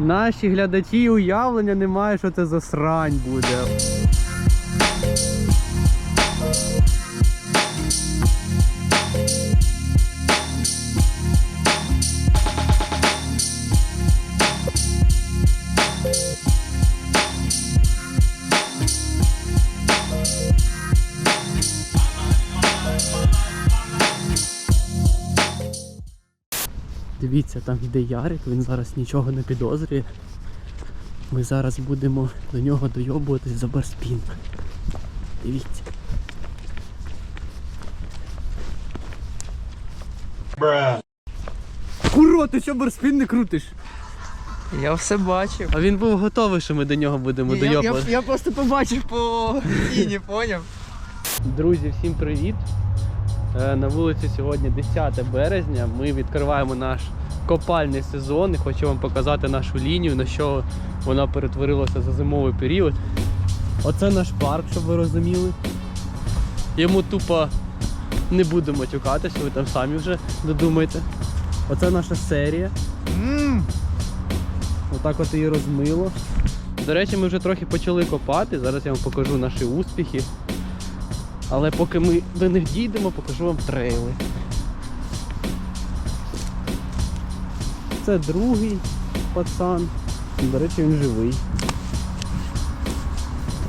Наші глядачі уявлення немає, що це за срань буде. Дивіться, там йде Ярик, він зараз нічого не підозрює. Ми зараз будемо до нього дойобуватись за барспін. Дивіться. Куро, ти що барспін не крутиш? Я все бачив. А він був готовий, що ми до нього будемо Я, я, дойобувати. я просто побачив по тіні, поняв? Друзі, всім привіт! Е, На вулиці сьогодні 10 березня. Ми відкриваємо наш копальний сезон і хочу вам показати нашу лінію, на що вона перетворилася за зимовий період. Оце наш парк, щоб ви розуміли. Йому тупо не будемо матюкатися, ви там самі вже додумайте. Оце наша серія. Отак от її розмило. До речі, ми вже трохи почали копати. Зараз я вам покажу наші успіхи. Але поки ми до них дійдемо, покажу вам трейли. Це другий пацан. До речі, він живий.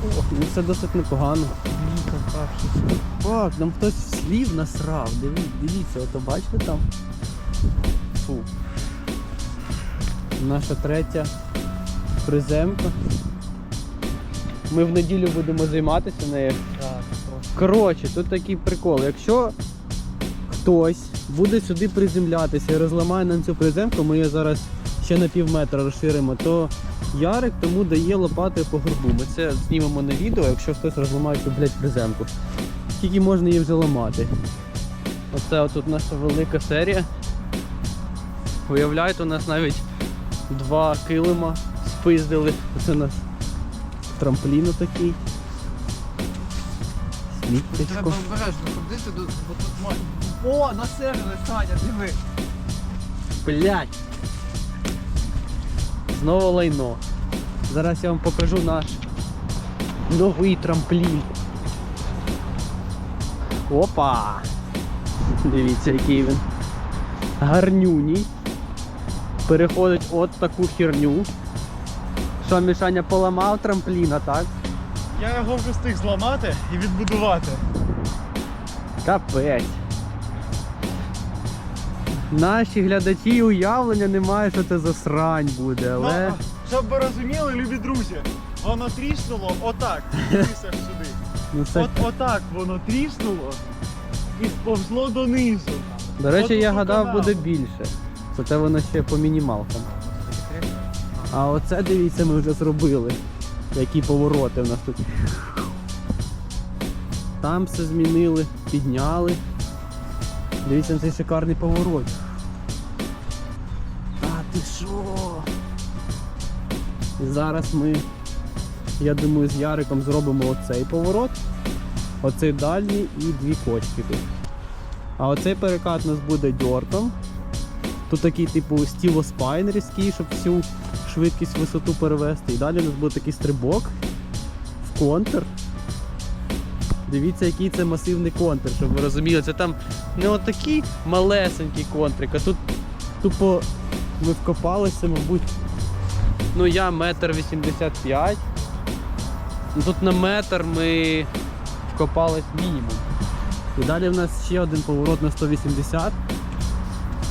О, ну це досить непогано. Фак, нам хтось слів насрав. Дивіться, дивіться, ото бачите там? Фу. Наша третя приземка. Ми в неділю будемо займатися нею. Коротше, тут такий прикол. Якщо хтось буде сюди приземлятися і розламає нам цю приземку, ми її зараз ще на пів метра розширимо, то Ярик тому дає лопатою по горбу. Ми це знімемо на відео, якщо хтось розламає цю, блядь, приземку. Скільки можна її вже ламати. Оце отут наша велика серія. Виявляєте, у нас навіть два килима спиздили. Це у нас трамплін такий. Сміттячко. Треба обережно ходити, бо тут має. О, на себе Саня, диви. Блять. Знову лайно. Зараз я вам покажу наш новий трамплін. Опа! Дивіться, який він. Гарнюній. Переходить от таку херню. Що, Мішаня поламав трампліна, так? Я його вже встиг зламати і відбудувати. Капець. Наші глядачі уявлення не мають, що це за срань буде, але. Ну, щоб ви розуміли, любі друзі, воно тріснуло отак. Дивися сюди. Ну, це... От отак воно тріснуло і сповзло донизу. До речі, от я гадав, буде більше. Зате воно ще по мінімалкам. А оце дивіться, ми вже зробили. Які повороти в нас тут. Там все змінили, підняли. Дивіться на цей шикарний поворот. А ти що? І зараз ми, я думаю, з Яриком зробимо оцей поворот, оцей дальній і дві кочки тут. А оцей перекат у нас буде дьортом. Тут такий типу стілоспайн різкий, щоб всю швидкість висоту перевести. І далі у нас буде такий стрибок в контр. Дивіться, який це масивний контр, щоб ви розуміли. Це там не отакий малесенький контрик, а тут тупо ми вкопалися, мабуть. Ну я метр вісімдесят п'ять. Ну, Тут на метр ми вкопались мінімум. І далі в нас ще один поворот на 180.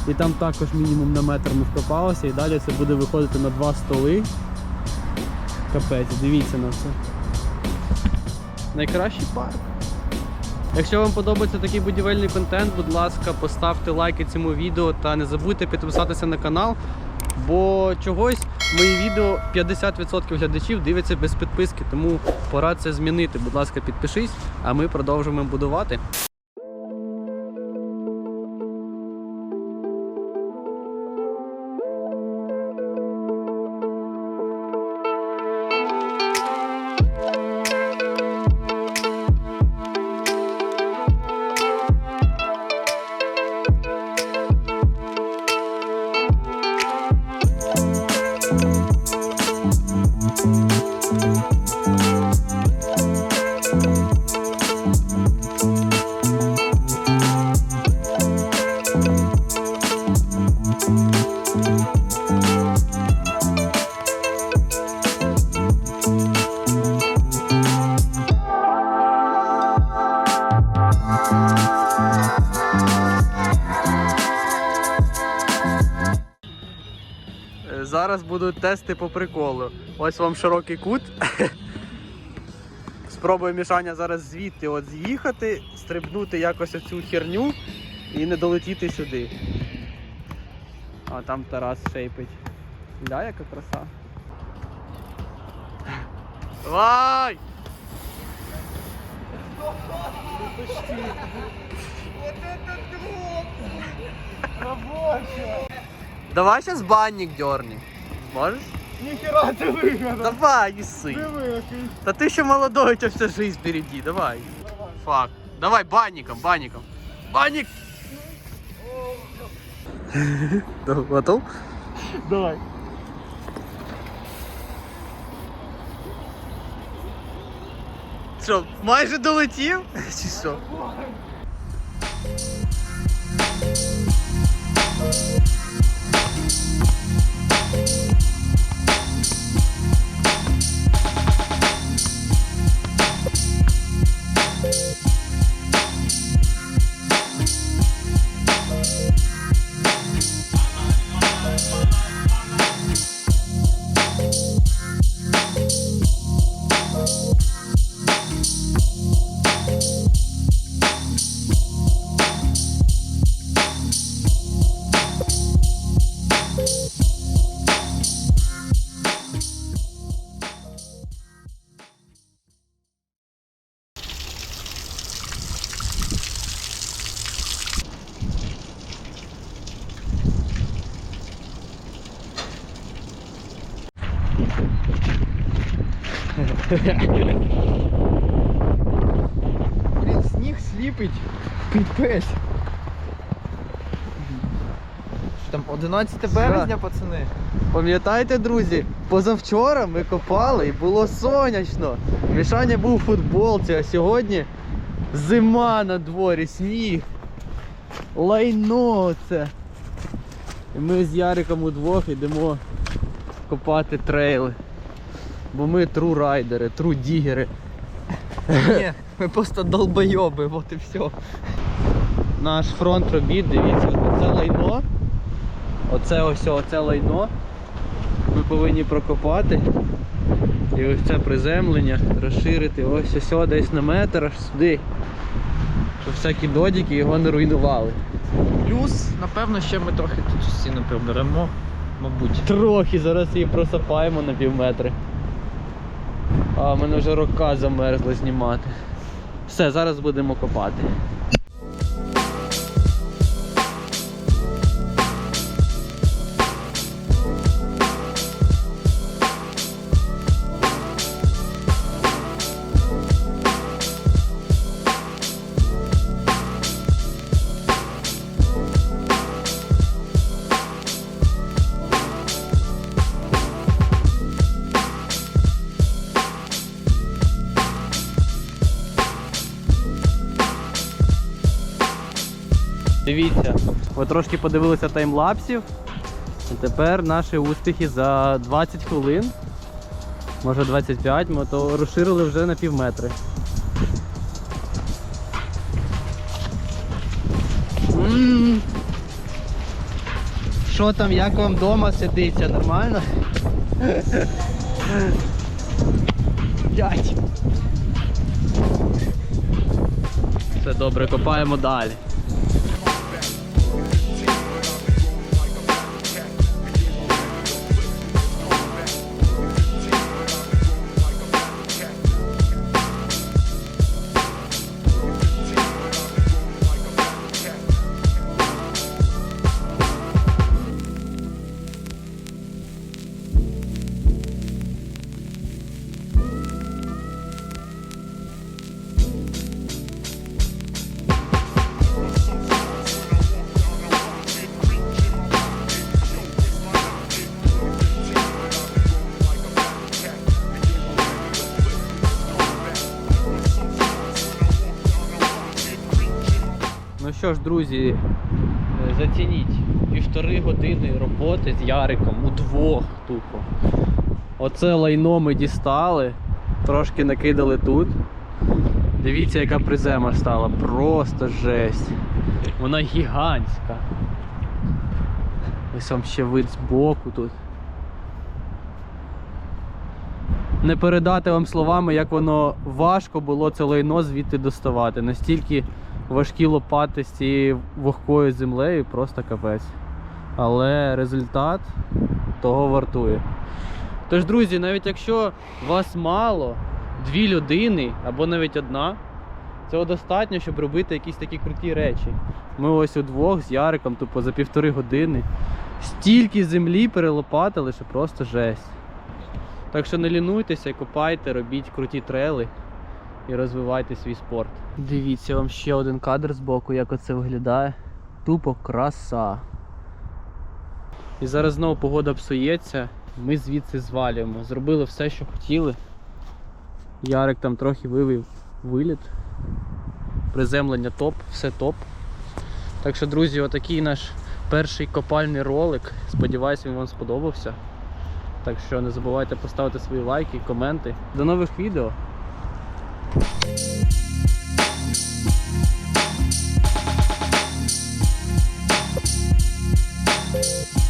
І там також мінімум на метр ми вкопалися. І далі це буде виходити на два столи. Капець, дивіться на це. Найкращий парк. Якщо вам подобається такий будівельний контент, будь ласка, поставте лайки цьому відео та не забудьте підписатися на канал, бо чогось мої відео 50% глядачів дивляться без підписки, тому пора це змінити. Будь ласка, підпишись, а ми продовжуємо будувати. Зараз будуть тести по приколу. Ось вам широкий кут. Спробую Мішаня зараз звідти от з'їхати, стрибнути якось оцю херню і не долетіти сюди. А там Тарас шейпить. Да, яка краса. Давай! Давай сейчас банник дерни. Можешь? Ніхера ти вигадав. Давай, не ссы. Який. Да ты еще молодой, у тебя вся жизнь впереди. Давай. Фак. Давай банником, банником. Банник! Да, Готов? Давай. Що, майже долетів? Чи що? Блін, сніг сліпить. Пипець. Що там 11 березня, пацани? Пам'ятаєте, друзі, позавчора ми копали і було сонячно. Мішаня був у футболці, а сьогодні зима на дворі, сніг. Лайно це. І ми з Яриком удвох йдемо копати трейли. Бо ми тру райдери, тру дігери. Ні, ми просто долбойоби, от і все. Наш фронт робіт, дивіться, це лайно. Оце ось оце лайно. Ми повинні прокопати. І ось це приземлення розширити ось ось десь на метр аж сюди. Щоб всякі додіки його не руйнували. Плюс, напевно, ще ми трохи тут стіну приберемо. Мабуть. Трохи зараз її просапаємо на пів метри. А в мене вже рука замерзла знімати. Все, зараз будемо копати. Ви трошки подивилися таймлапсів. І тепер наші успіхи за 20 хвилин, може 25, ми то розширили вже на пів метри. Що там, як вам вдома сидиться? Нормально? Все добре, копаємо далі. Що ж, друзі, е, зацініть півтори години роботи з Яриком удвох тупо. Оце лайно ми дістали, трошки накидали тут. Дивіться, яка призема стала. Просто жесть. Вона гігантська. Ось вам ще вид збоку тут. Не передати вам словами, як воно важко було це лайно звідти доставати. Настільки важкі лопати з цією вогкою землею, просто капець. Але результат того вартує. Тож, друзі, навіть якщо вас мало, дві людини або навіть одна, цього достатньо, щоб робити якісь такі круті речі. Ми ось удвох з Яриком, тупо за півтори години. Стільки землі перелопатили, що просто жесть. Так що не лінуйтеся, копайте, робіть круті трели і розвивайте свій спорт. Дивіться вам ще один кадр з боку, як оце виглядає. Тупо краса. І зараз знову погода псується, ми звідси звалюємо. Зробили все, що хотіли. Ярик там трохи вивів виліт. Приземлення топ, все топ. Так що, друзі, отакий наш перший копальний ролик. Сподіваюсь, він вам сподобався. Так що не забувайте поставити свої лайки, коменти. До нових відео. Thank